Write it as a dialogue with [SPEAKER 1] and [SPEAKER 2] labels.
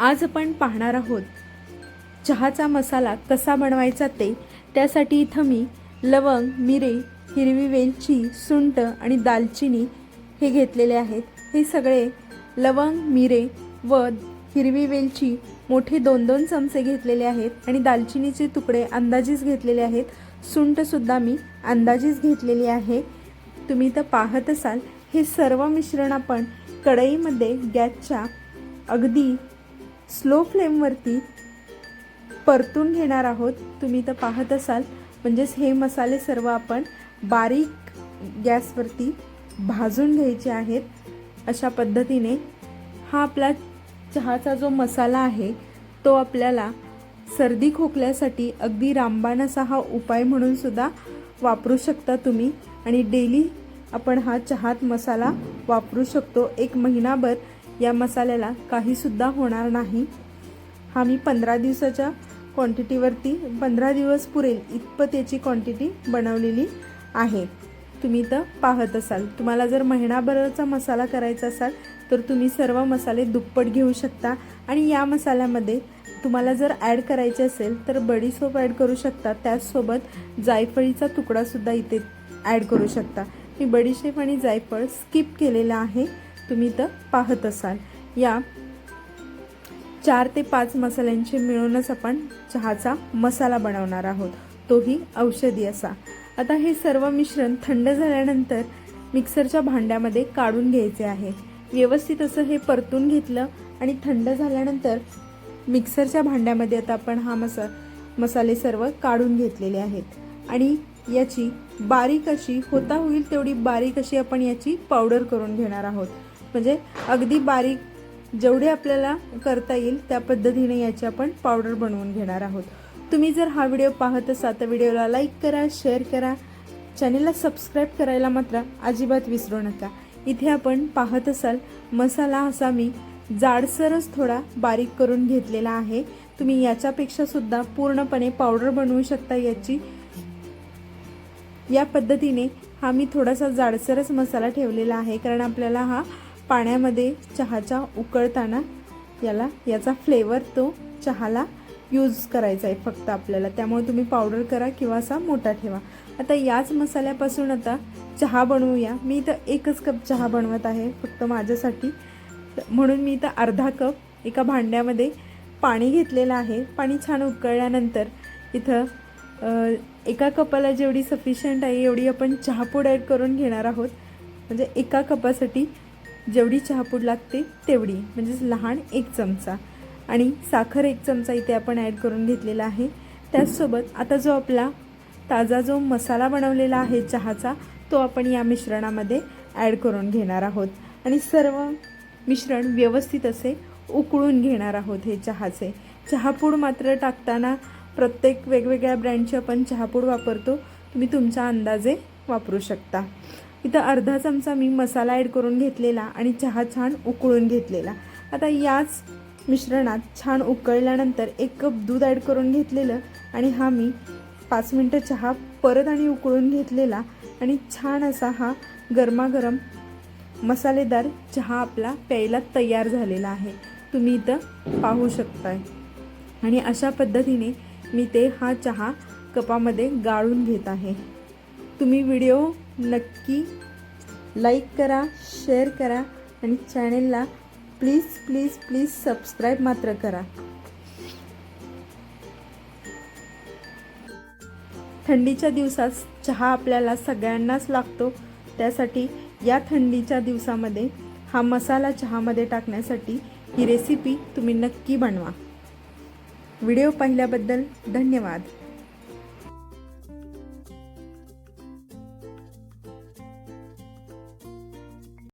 [SPEAKER 1] आज आपण पाहणार आहोत चहाचा मसाला कसा बनवायचा ते. त्यासाठी इथं मी लवंग मिरे हिरवी वेलची सुंट आणि दालचिनी हे घेतलेले आहेत. हे सगळे लवंग मिरे व हिरवी वेलची मोठे दोन दोन चमचे घेतलेले आहेत आणि दालचिनीचे तुकडे अंदाजेच घेतलेले आहेत. सुंटसुद्धा मी अंदाजेच घेतलेली आहे. तुम्ही तर पाहत असाल हे सर्व मिश्रण आपण कढईमध्ये गॅसच्या अगदी स्लो फ्लेमवरती परतून घेणार आहोत. तुम्ही तर पाहत असाल. म्हणजेच हे मसाले सर्व आपण बारीक गॅसवरती भाजून घ्यायचे आहेत. अशा पद्धतीने हा आपला चहाचा जो मसाला आहे तो आपल्याला सर्दी खोकल्यासाठी अगदी रामबाण असा हा उपाय म्हणून सुद्धा वापरू शकता तुम्ही. आणि डेली आपण हा चहात मसाला वापरू शकतो. एक महिनाभर या मसाल्याला काहीसुद्धा होणार नाही. हा मी पंधरा दिवसाच्या क्वांटिटीवरती पंधरा दिवस पुरेल इतपत याची क्वांटिटी बनवलेली आहे. तुम्ही तर पाहत असाल. तुम्हाला जर महिनाभराचा मसाला करायचा असाल तर तुम्ही सर्व मसाले दुप्पट घेऊ शकता आणि या मसाल्यामध्ये तुम्हाला जर ॲड करायचे असेल तर बडीसोप ॲड करू शकता. त्याचसोबत जायफळीचा तुकडासुद्धा इथे ॲड करू शकता. मी बडीशेप आणि जायफळ स्किप केलेला आहे. तुम्ही तर पाहत असाल. या चार ते पाच मसाल्यांचे मिळूनच आपण चहाचा मसाला बनवणार आहोत. तोही औषधी असा. आता हे सर्व मिश्रण थंड झाल्यानंतर मिक्सरच्या भांड्यामध्ये काढून घ्यायचे आहे. व्यवस्थित असं हे परतून घेतलं आणि थंड झाल्यानंतर मिक्सरच्या भांड्यामध्ये आता आपण हा मसा मसाले सर्व काढून घेतलेले आहेत. आणि याची बारीक अशी होता होईल तेवढी बारीक अशी आपण याची पावडर करून घेणार आहोत. म्हणजे अगदी बारीक जेवढे आपल्याला करता येईल त्या पद्धतीने याची आपण पावडर बनवून घेणार आहोत. तुम्ही जर हा व्हिडिओ पाहत असाल तर व्हिडिओला लाईक करा शेअर करा. चॅनेलला सबस्क्राईब करायला मात्र अजिबात विसरू नका. इथे आपण पाहत असाल मसाला असा मी जाडसरच थोडा बारीक करून घेतलेला आहे. तुम्ही याच्यापेक्षा सुद्धा पूर्णपणे पावडर बनवू शकता याची. या पद्धतीने हा मी थोडासा जाडसरच मसाला ठेवलेला आहे कारण आपल्याला हा पाण्यामध्ये चहाच्या उकळताना याला याचा फ्लेवर तो चहाला यूज करायचा आहे फक्त आपल्याला. त्यामुळे तुम्ही पावडर करा किंवा असा मोठा ठेवा. आता याच मसाल्यापासून आता चहा बनवूया. मी इथं एकच कप चहा बनवत आहे फक्त माझ्यासाठी. म्हणून मी इथं अर्धा कप एका भांड्यामध्ये पाणी घेतलेलं आहे. पाणी छान उकळल्यानंतर इथं एका कपाला जेवढी सफिशियंट आहे एवढी आपण चहापूड ॲड करून घेणार आहोत. म्हणजे एका कपासाठी जेवढी चहापूड लागते तेवढी. म्हणजेच लहान एक चमचा. आणि साखर एक चमचा इथे आपण ॲड करून घेतलेला आहे. त्याचसोबत आता जो आपला ताजा जो मसाला बनवलेला आहे चहाचा तो आपण या मिश्रणामध्ये ॲड करून घेणार आहोत. आणि सर्व मिश्रण व्यवस्थित असे उकळून घेणार आहोत हे चहाचे. चहापूड मात्र टाकताना प्रत्येक वेगवेगळ्या ब्रँडची आपण चहापूड वापरतो तुम्ही तुमच्या अंदाजे वापरू शकता. इथं अर्धा चमचा मी मसाला ॲड करून घेतलेला आणि चहा छान उकळून घेतलेला. आता याच मिश्रणात छान उकळल्यानंतर एक कप दूध ॲड करून घेतलेलं आणि हा मी पाच मिनटं चहा परत आणि उकळून घेतलेला आणि छान असा हा गरमागरम मसालेदार चहा आपला प्यायला तयार झालेला आहे. तुम्ही इथं पाहू शकताय. आणि अशा पद्धतीने मी ते हा चहा कपामध्ये गाळून घेत आहे. तुम्ही व्हिडिओ नक्की लाईक करा शेअर करा आणि चॅनेलला प्लीज प्लीज प्लीज सबस्क्राईब मात्र करा. थंडीच्या दिवसात चहा आपल्याला सगळ्यांनाच लागतो. त्यासाठी या थंडीच्या दिवसामध्ये हा मसाला चहामध्ये टाकण्यासाठी ही रेसिपी तुम्ही नक्की बनवा. व्हिडिओ पाहिल्याबद्दल धन्यवाद.